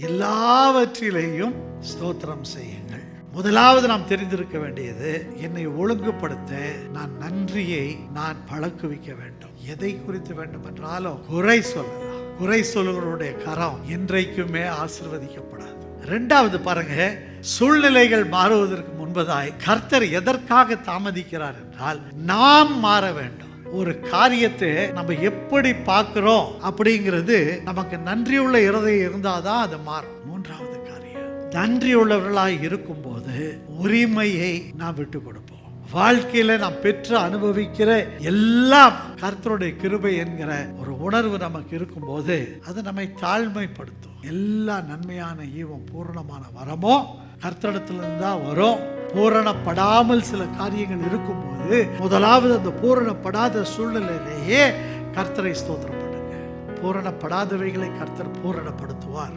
எல்லாவற்றிலேயும் ஸ்தோத்திரம் செய்யுங்கள். முதலாவது நாம் தெரிந்திருக்க வேண்டியது என்னை ஒழுங்குபடுத்த நான் நன்றியை நான் பழக்குவிக்க வேண்டும். எதை குறித்து வேண்டும் என்றாலும் குறை சொல்லலாம். குறை சொல்லுகளுடைய கரம் என்றைக்குமே ஆசிர்வதிக்கப்படாது. ரெண்டாவது பாருங்க சூழ்நிலைகள் மாறுவதற்கு முன்பதாய் கர்த்தர் எதற்காக தாமதிக்கிறார் என்றால் நாம் மாற வேண்டும். ஒரு காரியத்தை நம்ம எப்படி பார்க்குறோம் அப்படிங்கிறது நமக்கு நன்றியுள்ள இருதயம் இருந்தாதான் அது மாறும். மூன்றாவது காரியம் நன்றியுள்ளவர்களாக இருக்கும்போது உரிமையை நாம் விட்டு கொடுப்போம். வாழ்க்கையில நாம் பெற்று அனுபவிக்கிற எல்லாம் கர்த்தருடைய கிருபை என்கிற ஒரு உணர்வு நமக்கு இருக்கும்போது அது நம்மை தாழ்மைப்படுத்தும். எல்லா நன்மையான ஈவம் பூரணமான வரமோ கர்த்தரிடத்திலிருந்து தான் வரும். பூரணப்படாமல் சில காரியங்கள் இருக்கும்போது முதலாவது அந்த பூரணப்படாத சூழ்நிலையிலேயே கர்த்தரை ஸ்தோத்திரம் பண்ணுங்க பூரணப்படாதவைகளை கர்த்தர் பூரணப்படுத்துவார்.